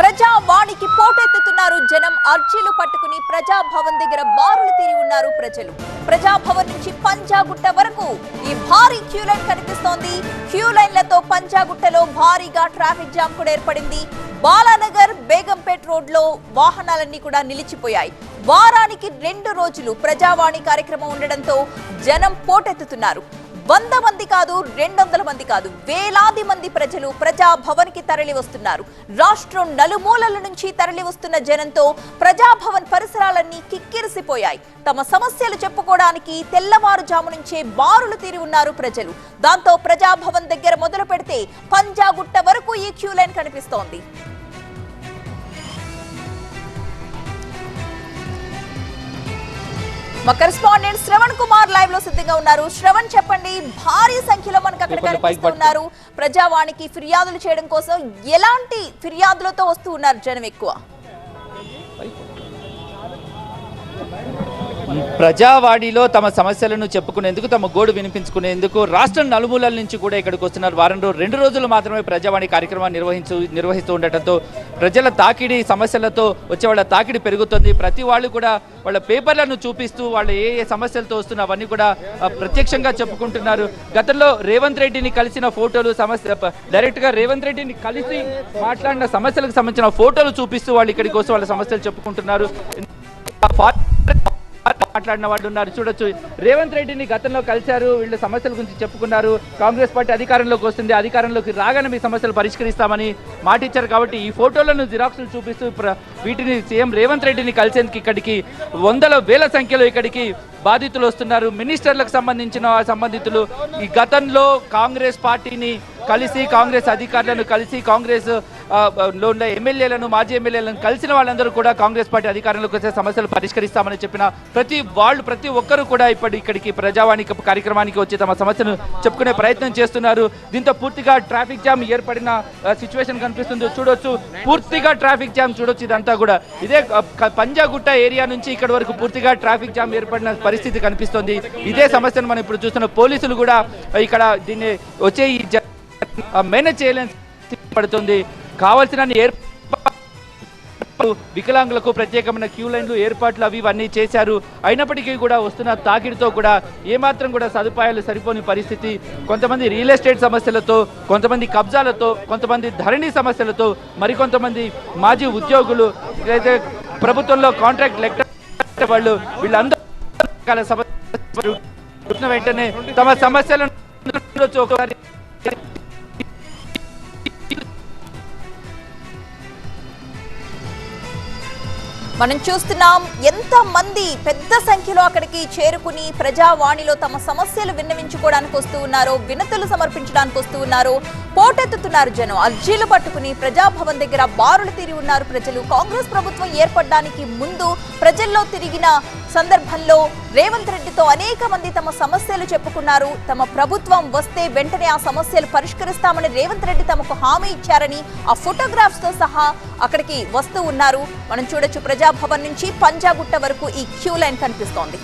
ప్రజావాణికి పోటెత్తుతున్నారు. జనం అర్జీలు పట్టుకుని ప్రజాభవన్ దగ్గర బారులు తీరి ఉన్నారు ప్రజలు. ప్రజాభవన్ నుంచి పంజాగుట్ట వరకు ఈ భారీ క్యూ లైన్ కనిపిస్తోంది. క్యూ లైన్లతో పంజాగుట్టలో భారీగా ట్రాఫిక్ జామ్ కూడా ఏర్పడింది. బాలానగర్ బేగంపేట్ రోడ్లో వాహనాలన్నీ కూడా నిలిచిపోయాయి. వారానికి రెండు రోజులు ప్రజావాణి కార్యక్రమం ఉండడంతో జనం పోటెత్తుతున్నారు. వంద మంది కాదు రెండు వందల మంది కాదు వేలాది మంది ప్రజలు ప్రజాభవన్కి తరలి వస్తున్నారు. రాష్ట్రం నలుమూలల నుంచి తరలి వస్తున్న జనంతో ప్రజాభవన్ పరిసరాలన్నీ కిక్కిరిసిపోయాయి. తమ సమస్యలు చెప్పుకోవడానికి తెల్లవారుజాము నుంచే బారులు తీరి ఉన్నారు ప్రజలు. దాంతో ప్రజాభవన్ దగ్గర మొదలు పెడితే పంజాగుట్ట వరకు ఈ క్యూ లైన్ కనిపిస్తోంది. మా కరెస్పాండెంట్ శ్రవణ్ కుమార్ లైవ్లో సిద్ధంగా ఉన్నారు. శ్రవణ్ చెప్పండి భారీ సంఖ్యలో మనకు అక్కడ కనిపిస్తున్నారు ప్రజావాణికి ఫిర్యాదులు చేయడం కోసం ఎలాంటి ఫిర్యాదులతో వస్తూ ఉన్నారు జనం ఎక్కువ? ప్రజావాణిలో తమ సమస్యలను చెప్పుకునేందుకు తమ గోడు వినిపించుకునేందుకు రాష్ట్రం నలుమూలల నుంచి కూడా ఇక్కడికి వస్తున్నారు. వారంలో రెండు రోజులు మాత్రమే ప్రజావాణి కార్యక్రమాన్ని నిర్వహించు నిర్వహిస్తూ ఉండటంతో ప్రజల తాకిడి సమస్యలతో వచ్చే వాళ్ళ తాకిడి పెరుగుతుంది. ప్రతి వాళ్ళు కూడా వాళ్ళ పేపర్లను చూపిస్తూ వాళ్ళు ఏ ఏ సమస్యలతో వస్తున్న అవన్నీ కూడా ప్రత్యక్షంగా చెప్పుకుంటున్నారు. గతంలో రేవంత్ రెడ్డిని కలిసిన ఫోటోలు సమస్య డైరెక్ట్గా రేవంత్ రెడ్డిని కలిసి మాట్లాడిన సమస్యలకు సంబంధించిన ఫోటోలు చూపిస్తూ వాళ్ళు ఇక్కడికి వస్తూ వాళ్ళ సమస్యలు చెప్పుకుంటున్నారు. మాట్లాడిన వాళ్ళు ఉన్నారు. చూడొచ్చు. రేవంత్ రెడ్డిని గతంలో కలిశారు. వీళ్ళ సమస్యల గురించి చెప్పుకున్నారు. కాంగ్రెస్ పార్టీ అధికారంలోకి వస్తుంది. అధికారంలోకి రాగానే మీ సమస్యలు పరిష్కరిస్తామని మాటిచ్చారు కాబట్టి ఈ ఫోటోలను జిరాక్స్లు చూపిస్తూ వీటిని సీఎం రేవంత్ రెడ్డిని కలిసేందుకు ఇక్కడికి వందల వేల సంఖ్యలో ఇక్కడికి బాధితులు వస్తున్నారు. మినిస్టర్లకు సంబంధించిన సంబంధితులు. ఈ గతంలో కాంగ్రెస్ పార్టీని కలిసి కాంగ్రెస్ అధికారులను కలిసి కాంగ్రెస్లో ఉన్న ఎమ్మెల్యేలను మాజీ ఎమ్మెల్యేలను కలిసిన వాళ్ళందరూ కూడా కాంగ్రెస్ పార్టీ అధికారంలోకి వచ్చే సమస్యలు పరిష్కరిస్తామని చెప్పిన ప్రతి వాళ్ళు ప్రతి ఒక్కరూ కూడా ఇప్పుడు ఇక్కడికి ప్రజావాణి కార్యక్రమానికి వచ్చి తమ సమస్యను చెప్పుకునే ప్రయత్నం చేస్తున్నారు. దీంతో పూర్తిగా ట్రాఫిక్ జామ్ ఏర్పడిన సిచ్యువేషన్ కనిపిస్తుంది. చూడొచ్చు. పూర్తిగా ట్రాఫిక్ జామ్ చూడొచ్చు ఇదంతా కూడా. ఇదే పంజాగుట్ట ఏరియా నుంచి ఇక్కడ వరకు పూర్తిగా ట్రాఫిక్ జామ్ ఏర్పడిన పరిస్థితి కనిపిస్తుంది. ఇదే సమస్యను మనం ఇప్పుడు చూస్తున్న పోలీసులు కూడా ఇక్కడ దీన్ని వచ్చే ఈ జ- మేనేజ్ చేయలేని పడుతుంది. కావాల్సిన ఏర్పాటు వికలాంగులకు ప్రత్యేకమైన క్యూ లైన్లు ఏర్పాట్లు అవి ఇవన్నీ చేశారు. అయినప్పటికీ కూడా వస్తున్న తాకిడితో కూడా ఏమాత్రం కూడా సదుపాయాలు సరిపోని పరిస్థితి. కొంతమంది రియల్ ఎస్టేట్ సమస్యలతో కొంతమంది కబ్జాలతో కొంతమంది ధరణి సమస్యలతో మరికొంతమంది మాజీ ఉద్యోగులు అయితే ప్రభుత్వంలో కాంట్రాక్ట్ లెక్టర్ వాళ్ళు వీళ్ళందరూ రకాల వెంటనే తమ సమస్యలను ఒకసారి మనం చూస్తున్నాం ఎంత మంది పెద్ద సంఖ్యలో అక్కడికి చేరుకుని ప్రజావాణిలో తమ సమస్యలు విన్నవించుకోవడానికి వస్తూ ఉన్నారో వినతులు సమర్పించడానికి వస్తూ ఉన్నారో పోటెత్తుతున్నారు జనం. అర్జీలు పట్టుకుని ప్రజాభవన్ దగ్గర బారులు తీరి ఉన్నారు ప్రజలు. కాంగ్రెస్ ప్రభుత్వం ఏర్పడడానికి ముందు ప్రజల్లో తిరిగిన సందర్భంలో రేవంత్ రెడ్డితో అనేక మంది తమ సమస్యలు చెప్పుకున్నారు. తమ ప్రభుత్వం వస్తే వెంటనే ఆ సమస్యలు పరిష్కరిస్తామని రేవంత్ రెడ్డి తమకు హామీ ఇచ్చారని ఆ ఫోటోగ్రాఫ్స్తో సహా అక్కడికి వస్తూ ఉన్నారు. మనం చూడొచ్చు ప్రజాభవన్ నుంచి పంజాగుట్ట వరకు ఈ క్యూ లైన్ కనిపిస్తోంది.